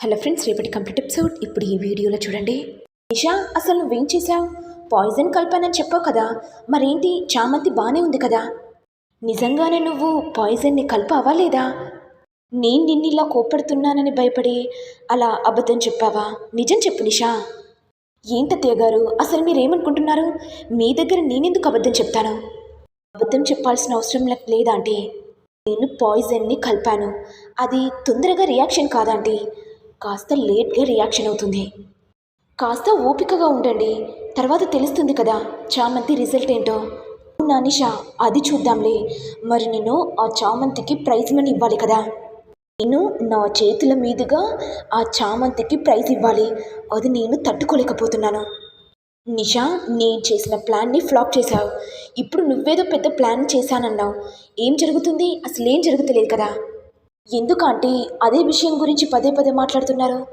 Hello friends రేపటి complete episode. ఇప్పుడు ఈ వీడియోలో చూడండి. నిషా అసలు నువ్వేం చేసావు పాయిజన్ కలిపానని చెప్పావు కదా. మరేంటి? చామంతి బాగానే ఉంది కదా. నిజంగానే నువ్వు పాయిజన్ని కలిపావా లేదా? నేను నిన్ను ఇలా కోపడుతున్నానని భయపడి అలా అబద్ధం చెప్పావా? నిజం చెప్పు నిషా. ఏంటత్తయ్య గారు? అసలు మీరేమనుకుంటున్నారు? మీ దగ్గర నేనెందుకు అబద్ధం చెప్తాను? అబద్ధం చెప్పాల్సిన అవసరం లేదా అంటే నేను పాయిజన్ని కలిపాను. అది తొందరగా రియాక్షన్ కాదంటే. కాస్త లేట్గా రియాక్షన్ అవుతుంది. కాస్త ఓపికగా ఉండండి. తర్వాత తెలుస్తుంది కదా చామంతి రిజల్ట్ ఏంటో. నా నిష? అది చూద్దాంలే. మరి నేను ఆ చామంతికి ప్రైజ్ మనీ ఇవ్వాలి కదా. నేను నా చేతుల మీదుగా ఆ చామంతికి ప్రైజ్ ఇవ్వాలి. అది నేను తట్టుకోలేకపోతున్నాను. నిషా నేను చేసిన ప్లాన్ని ఫ్లాప్ చేశావు. ఇప్పుడు నువ్వేదో పెద్ద ప్లాన్ చేశానన్నావు. ఏం జరుగుతుంది? అసలు ఏం జరుగుతలేదు కదా. ఎందుకంటే అదే విషయం గురించి పదే పదే మాట్లాడుతున్నారు.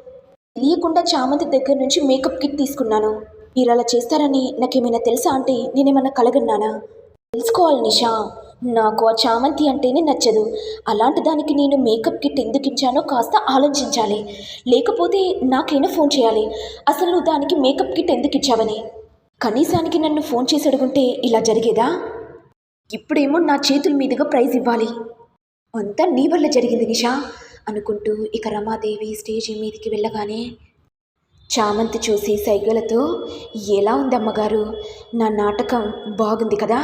తెలియకుండా చామంతి దగ్గర నుంచి మేకప్ కిట్ తీసుకున్నాను. మీరు అలా చేస్తారని నాకేమైనా తెలుసా అంటే నేనేమన్నా కలగన్నానా? తెలుసుకోవాలి నిషా. నాకు ఆ చామంతి అంటేనే నచ్చదు. అలాంటి దానికి నేను మేకప్ కిట్ ఎందుకు ఇచ్చానో కాస్త ఆలోచించాలి. లేకపోతే నాకైనా ఫోన్ చేయాలి. అసలు నువ్వు దానికి మేకప్ కిట్ ఎందుకు ఇచ్చావని? కనీసానికి నన్ను ఫోన్ చేసి అడుగుంటే ఇలా జరిగేదా? ఇప్పుడేమో నా చేతుల మీదుగా ప్రైజ్ ఇవ్వాలి. అంతా నీ వల్ల జరిగింది నిషా అనుకుంటూ ఇక రమాదేవి స్టేజి మీదకి వెళ్ళగానే చామంతి చూసి సైగలతో ఎలా ఉంది అమ్మగారు నా నాటకం బాగుంది కదా?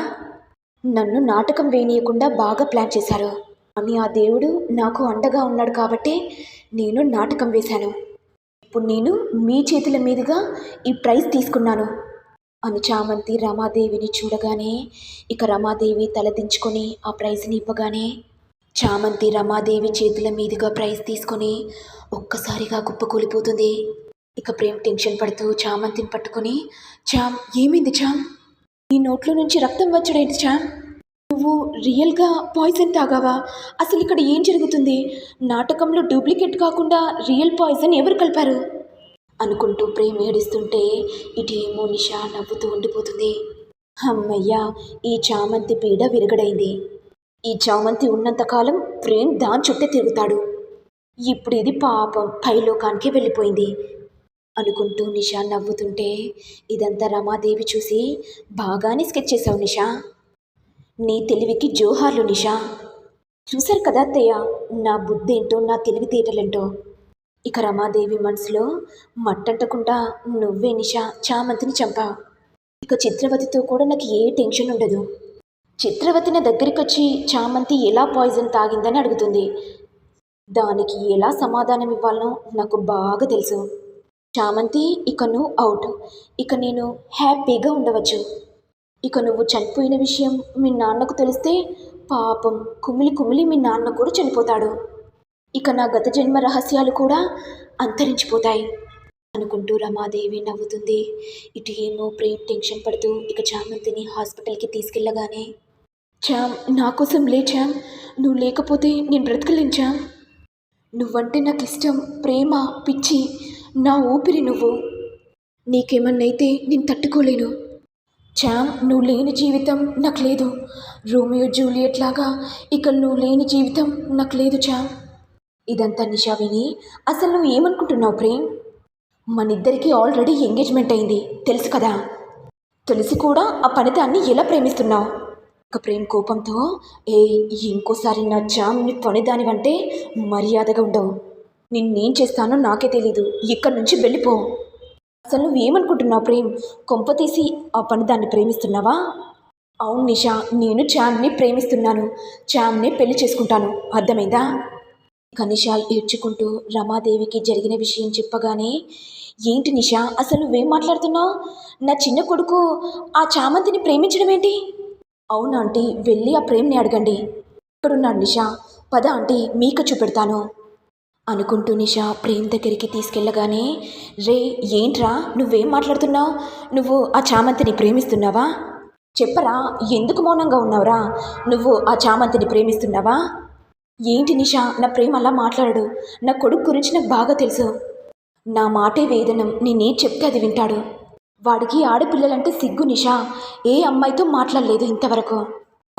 నన్ను నాటకం వేయనీయకుండా బాగా ప్లాన్ చేశారు. అని ఆ దేవుడు నాకు అండగా ఉన్నాడు కాబట్టి నేను నాటకం వేశాను. ఇప్పుడు నేను మీ చేతుల మీదుగా ఈ ప్రైజ్ తీసుకున్నాను. అని చామంతి రమాదేవిని చూడగానే ఇక రమాదేవి తలదించుకొని ఆ ప్రైజ్ని ఇవ్వగానే చామంతి రమాదేవి చేతుల మీదుగా ప్రైజ్ తీసుకొని ఒక్కసారిగా కుప్పకూలిపోతుంది ఇక ప్రేమ్ టెన్షన్ పడుతూ చామంతిని పట్టుకొని చామ్ ఏమైంది చామ్ నీ నోట్లో నుంచి రక్తం వచ్చడేంటి చామ్ నువ్వు రియల్గా పాయిజన్ తాగావా? అసలు ఇక్కడ ఏం జరుగుతుంది? నాటకంలో డూప్లికేట్ కాకుండా రియల్ పాయిజన్ ఎవరు కలిపారు? అనుకుంటూ ప్రేమ్ ఏడుస్తుంటే ఇటేమో నిషా నవ్వుతూ ఉండిపోతుంది. అమ్మయ్యా ఈ చామంతి పీడ విరగడైంది. ఈ చామంతి ఉన్నంతకాలం ప్రేమ్ దాని చుట్టే తిరుగుతాడు. ఇప్పుడు ఇది పాపం పైలోకానికి వెళ్ళిపోయింది. అనుకుంటూ నిషా నవ్వుతుంటే ఇదంతా రమాదేవి చూసి బాగానే స్కెచ్ చేశావు నిషా. నీ తెలివికి జోహార్లు నిషా. చూశారు కదా అత్తయ్య నా బుద్ధి ఏంటో నా తెలివితేటలేంటో ఇక రమాదేవి మనసులో మట్టంటకుండా నువ్వే నిషా చామంతిని చంపావు. ఇక చిత్రవతితో కూడా నాకు ఏ టెన్షన్ ఉండదు. చిత్రవతిన దగ్గరికొచ్చి చామంతి ఎలా పాయిజన్ తాగిందని అడుగుతుంది. దానికి ఎలా సమాధానం ఇవ్వాలనో నాకు బాగా తెలుసు. చామంతి ఇక నువ్వు అవుట్. ఇక నేను హ్యాపీగా ఉండవచ్చు. ఇక నువ్వు చనిపోయిన విషయం మీ నాన్నకు తెలిస్తే పాపం కుమిలి కుమిలి మీ నాన్న కూడా చనిపోతాడు. ఇక నా గత జన్మ రహస్యాలు కూడా అంతరించిపోతాయి. అనుకుంటూ రమాదేవి నవ్వుతుంది. ఇటు ఏమో ప్రేమ్ టెన్షన్ పడుతూ ఇక చామంతిని హాస్పిటల్కి తీసుకెళ్ళగానే చామ్ నా కోసం లే చామ్ నువ్వు లేకపోతే నేను బ్రతకలేను నువ్వంటే నాకు ఇష్టం ప్రేమ పిచ్చి. నా ఊపిరి నువ్వు. నీకేమన్నైతే నేను తట్టుకోలేను. చామ్ నువ్వు లేని జీవితం నాకు లేదు. రోమియో జూలియట్ లాగా ఇక నువ్వు లేని జీవితం నాకు లేదు చామ్ ఇదంతా నిషా విని అసలు నువ్వు ఏమనుకుంటున్నావు ప్రేమ్? మనిద్దరికీ ఆల్రెడీ ఎంగేజ్మెంట్ అయింది. తెలుసు కదా? తెలిసి కూడా ఆ పనితాన్ని ఎలా ప్రేమిస్తున్నావు? ఒక ప్రేమ్ కోపంతో ఏ ఇంకోసారి నా చామ్ని పనిదానివంటే మర్యాదగా ఉండవు. నిన్నేం చేస్తానో నాకే తెలీదు. ఇక్కడి నుంచి వెళ్ళిపో. అసలు నువ్వేమనుకుంటున్నావు ప్రేమ్? కొంప తీసి ఆ పని దాన్ని ప్రేమిస్తున్నావా? అవును నిషా నేను చామ్ని ప్రేమిస్తున్నాను. చామ్ని పెళ్ళి చేసుకుంటాను. అర్థమైందా? కనిషా ఏడ్చుకుంటూ రమాదేవికి జరిగిన విషయం చెప్పగానే ఏంటి నిషా అసలు నువ్వేం మాట్లాడుతున్నావు? నా చిన్న కొడుకు ఆ చామంతిని ప్రేమించడం ఏంటి? అవునా ఆంటీ? వెళ్ళి ఆ ప్రేమ్ని అడగండి. ఇక్కడున్నాడు నిషా పద ఆంటీ మీకు చూపెడతాను. అనుకుంటూ నిషా ప్రేమ్ దగ్గరికి తీసుకెళ్ళగానే రే ఏంట్రా? నువ్వేం మాట్లాడుతున్నావు? నువ్వు ఆ చామంతిని ప్రేమిస్తున్నావా? చెప్పరా ఎందుకు మౌనంగా ఉన్నావురా? నువ్వు ఆ చామంతిని ప్రేమిస్తున్నావా? ఏంటి నిషా నా ప్రేమ అలా మాట్లాడడు. నా కొడుకు గురించి నాకు బాగా తెలుసు. నా మాటే వేదనం నేనేం చెప్తే అది వింటాడు. వాడికి ఆడపిల్లలంటే సిగ్గు నిషా. ఏ అమ్మాయితో మాట్లాడలేదు ఇంతవరకు.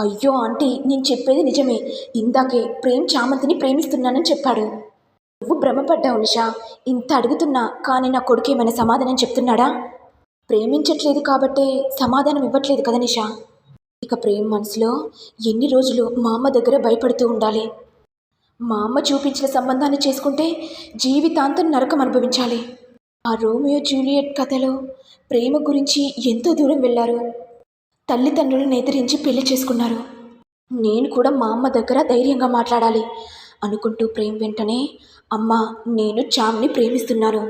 అయ్యో ఆంటీ నేను చెప్పేది నిజమే. ఇందాకే ప్రేమ్ చామంతిని ప్రేమిస్తున్నానని చెప్పాడు. నువ్వు భ్రమపడ్డావు నిషా. ఇంత అడుగుతున్నా కానీ నా కొడుకు ఏమైనా సమాధానం చెప్తున్నాడా? ప్రేమించట్లేదు కాబట్టే సమాధానం ఇవ్వట్లేదు కదా నిషా. ఇక ప్రేమ్ మనసులో ఎన్ని రోజులు మా అమ్మ దగ్గర భయపడుతూ ఉండాలి. మా అమ్మ చూపించిన సంబంధాన్ని చేసుకుంటే జీవితాంతం నరకం అనుభవించాలి. ఆ రోమియో జూలియట్ కథలో ప్రేమ గురించి ఎంతో దూరం వెళ్ళారు. తల్లిదండ్రులను ఎదిరించి పెళ్ళి చేసుకున్నారు. నేను కూడా మా అమ్మ దగ్గర ధైర్యంగా మాట్లాడాలి అనుకుంటూ ప్రేమ్ వెంటనే అమ్మా నేను చామ్ని ప్రేమిస్తున్నాను.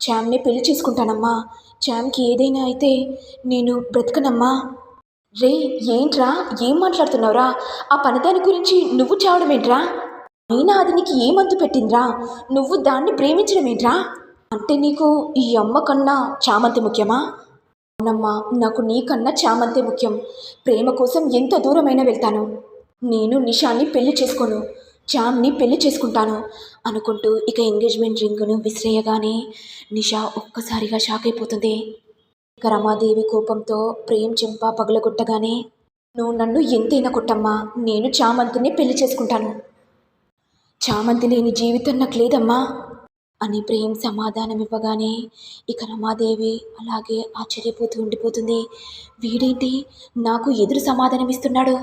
చామ్ని పెళ్ళి చేసుకుంటానమ్మా. చామ్కి ఏదైనా అయితే నేను బ్రతకనమ్మా. రే ఏంట్రా? ఏం మాట్లాడుతున్నావురా? ఆ పనిదాని గురించి నువ్వు చావడం ఏంట్రా అయినా అది నీకు ఏమంతు పెట్టిందిరా? నువ్వు దాన్ని ప్రేమించడం ఏంట్రా అంటే నీకు ఈ అమ్మ కన్నా చామంతి ముఖ్యమా? అవునమ్మా నాకు నీకన్నా చామంతి ముఖ్యం. ప్రేమ కోసం ఎంత దూరమైనా వెళ్తాను. నేను నిషాన్ని పెళ్ళి చేసుకోను. చామ్ని పెళ్ళి చేసుకుంటాను. అనుకుంటూ ఇక ఎంగేజ్మెంట్ రింగును విసిరేయగానే నిషా ఒక్కసారిగా షాక్ అయిపోతుంది. ఇక రమాదేవి కోపంతో ప్రేమ్ చెంప పగలగొట్టగానే నువ్వు నన్ను ఎంతైనా కొట్టమ్మా. నేను చామంతిని పెళ్ళి చేసుకుంటాను. చామంతి లేని జీవితం నాకు లేదమ్మా. అని ప్రేమ్ సమాధానం ఇవ్వగానే ఇక రమాదేవి అలాగే ఆశ్చర్యపోతూ ఉండిపోతుంది. వీడేంటి? నాకు ఎదురు సమాధానం ఇస్తున్నాడు.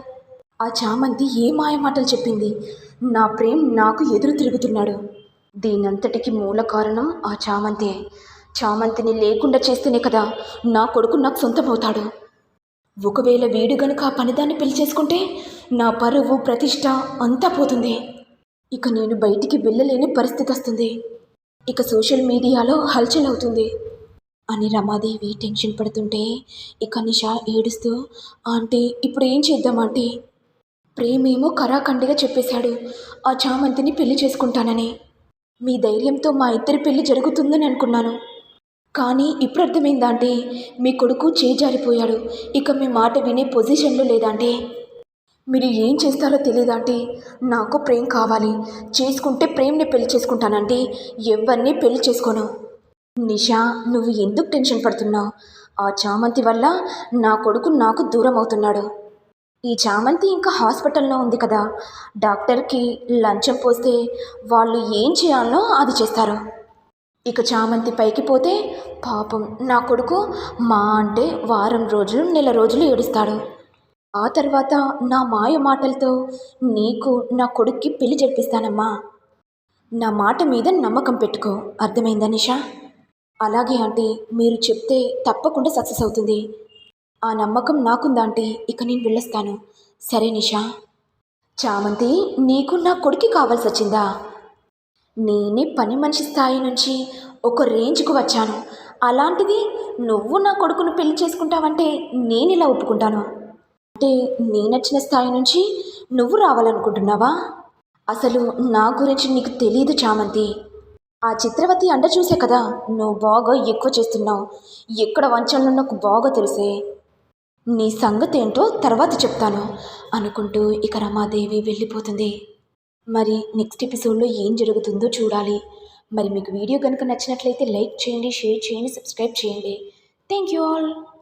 ఆ చామంతి ఏ మాయ మాటలు చెప్పింది? నా ప్రేమ్ నాకు ఎదురు తిరుగుతున్నాడు. దీనంతటికి మూల కారణం ఆ చామంతే. చామంతిని లేకుండా చేస్తేనే కదా నా కొడుకు నాకు సొంతమవుతాడు. ఒకవేళ వీడు గనుక ఆ పనిదాన్ని పెళ్ళి చేసుకుంటే నా పరువు ప్రతిష్ట అంతా పోతుంది. ఇక నేను బయటికి వెళ్ళలేని పరిస్థితి వస్తుంది. ఇక సోషల్ మీడియాలో హల్చల్ అవుతుంది అని రమాదేవి టెన్షన్ పడుతుంటే ఇక నిషా ఏడుస్తూ ఆంటీ ఇప్పుడు ఏం చేద్దాం ఆంటీ? ప్రేమేమో కరాఖండిగా చెప్పేశాడు. ఆ చామంతిని పెళ్ళి చేసుకుంటానని. మీ ధైర్యంతో మా ఇద్దరి పెళ్ళి జరుగుతుందని అనుకున్నాను. కానీ ఇప్పుడు అర్థమైందంటే మీ కొడుకు చేజారిపోయాడు. ఇక మీ మాట వినే పొజిషన్లో లేదంటే. మీరు ఏం చేస్తారో తెలియదంటే నాకు ప్రేమ్ కావాలి. చేసుకుంటే ప్రేమ్ని పెళ్ళి చేసుకుంటానంటే ఎవరిని పెళ్ళి చేసుకోను. నిషా నువ్వు ఎందుకు టెన్షన్ పడుతున్నావు? ఆ చామంతి వల్ల నా కొడుకు నాకు దూరం అవుతున్నాడు. ఈ చామంతి ఇంకా హాస్పిటల్లో ఉంది కదా. డాక్టర్కి లంచం పోస్తే వాళ్ళు ఏం చేయాలో అది చేస్తారు. ఇక చామంతి పైకి పోతే పాపం నా కొడుకు మా అంటే వారం రోజులు నెల రోజులు ఏడుస్తాడు. ఆ తర్వాత నా మాయ మాటలతో నీకు నా కొడుక్కి పెళ్ళి జరిపిస్తానమ్మా. నా మాట మీద నమ్మకం పెట్టుకో. అర్థమైందా నిషా? అలాగే ఆంటీ మీరు చెప్తే తప్పకుండా సక్సెస్ అవుతుంది. ఆ నమ్మకం నాకుందా ఆంటీ? ఇక నేను వెళ్ళొస్తాను. సరే నిషా. చామంతి నీకు నా కొడుకు కావాల్సి వచ్చిందా? నేనే పని మనిషి స్థాయి నుంచి ఒక రేంజ్కు వచ్చాను. అలాంటిది నువ్వు నా కొడుకును పెళ్ళి చేసుకుంటావంటే నేను ఇలా ఒప్పుకుంటాను? అంటే నేనొచ్చిన స్థాయి నుంచి నువ్వు రావాలనుకుంటున్నావా? అసలు నా గురించి నీకు తెలియదు చామంతి. ఆ చిత్రవతి అండ చూసే కదా నువ్వు బాగా ఎక్కువ చేస్తున్నావు. ఎక్కడ వంచనలో నాకు బాగా తెలిసే. నీ సంగతి ఏంటో తర్వాత చెప్తాను అనుకుంటూ ఇక రమాదేవి వెళ్ళిపోతుంది. మరి నెక్స్ట్ ఎపిసోడ్లో ఏం జరుగుతుందో చూడాలి. మరి మీకు వీడియో కనుక నచ్చినట్లయితే లైక్ చేయండి షేర్ చేయండి సబ్స్క్రైబ్ చేయండి. Thank you all.